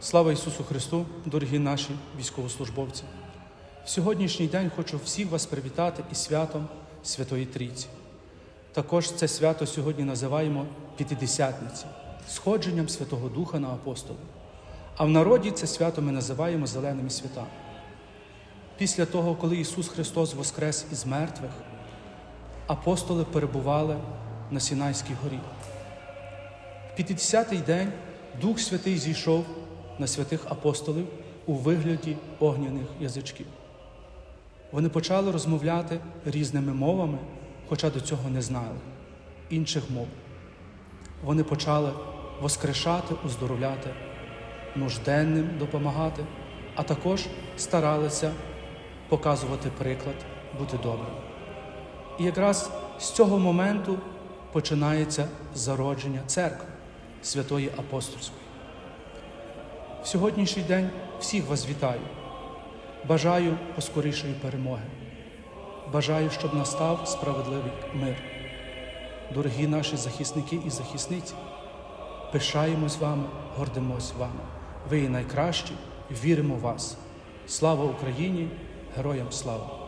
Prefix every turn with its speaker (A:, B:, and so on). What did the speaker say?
A: Слава Ісусу Христу, дорогі наші військовослужбовці! В сьогоднішній день хочу всіх вас привітати із святом Святої Трійці. Також це свято сьогодні називаємо П'ятидесятниці, сходженням Святого Духа на апостолів. А в народі це свято ми називаємо зеленими святами. Після того, коли Ісус Христос воскрес із мертвих, апостоли перебували на Сінайській горі. В 50-й день Дух Святий зійшов на святих апостолів у вигляді огняних язичків. Вони почали розмовляти різними мовами, хоча до цього не знали інших мов. Вони почали воскрешати, уздоровляти, нужденним допомагати, а також старалися показувати приклад, бути добрим. І якраз з цього моменту починається зародження церкви Святої Апостольської. В сьогоднішній день всіх вас вітаю. Бажаю поскорішої перемоги. Бажаю, щоб настав справедливий мир. Дорогі наші захисники і захисниці, пишаємось вами, гордимось вами. Ви найкращі, віримо в вас. Слава Україні! Героям слава!